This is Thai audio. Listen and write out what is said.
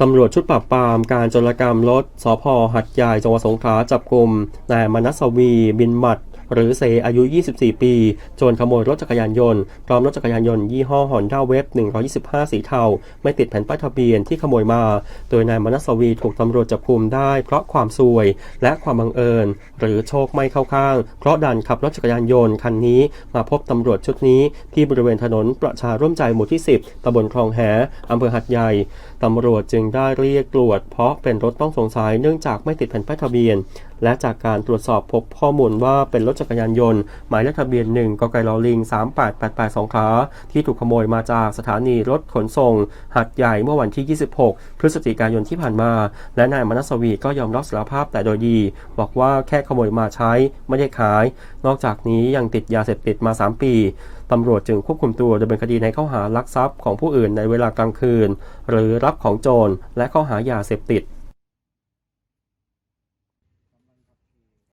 ตำรวจชุดปราบปรามการจรกรรมรถสพหัดใหญ่จังหวัดสงขลาจับกลุ่มนายมนัสวี บินหมัด หรือเซอายุ 24 ปี โจรขโมยรถจักรยานยนต์ พร้อมรถจักรยานยนต์ยี่ห้อฮอนด้าเวฟ125 สีเทา ไม่ติดแผ่นป้ายทะเบียนที่ขโมยมา โดยนายมนัสวีถูกตำรวจจับกลุ่มได้ เพราะความซวย และความบังเอิญ หรือโชคไม่เข้าข้าง เพราะดันขับรถจักรยานยนต์คันนี้ มาพบตำรวจชุดนี้ ที่บริเวณถนนประชาร่วมใจหมู่ที่ 10ตำบลคลองแหอำเภอหัดใหญ่ตำรวจจึงได้เรียกตรวจ เพราะเป็นรถต้องสงสัยเนื่องจากไม่ติดแผ่นป้ายทะเบียน และจากการตรวจสอบพบข้อมูลว่าเป็นรถจักรยานยนต์ หมายเลขทะเบียน 1กไก่ลอลิง 3888สองขาที่ถูกขโมยมาจากสถานีรถขนส่ง หัดใหญ่เมื่อวันที่ 26 พฤศจิกายนที่ผ่านมา และนายมนัสวีก็ยอมรับสารภาพแต่โดยดี บอกว่าแค่ขโมยมาใช้ไม่ได้ขาย นอกจากนี้ยังติดยาเสพติดมา 3 ปีตำรวจจึงควบคุมตัวดำเนินคดีในข้อหารักทรัพย์ของผู้อื่นในเวลากลางคืน หรือรับของโจรและข้อหายาเสพติด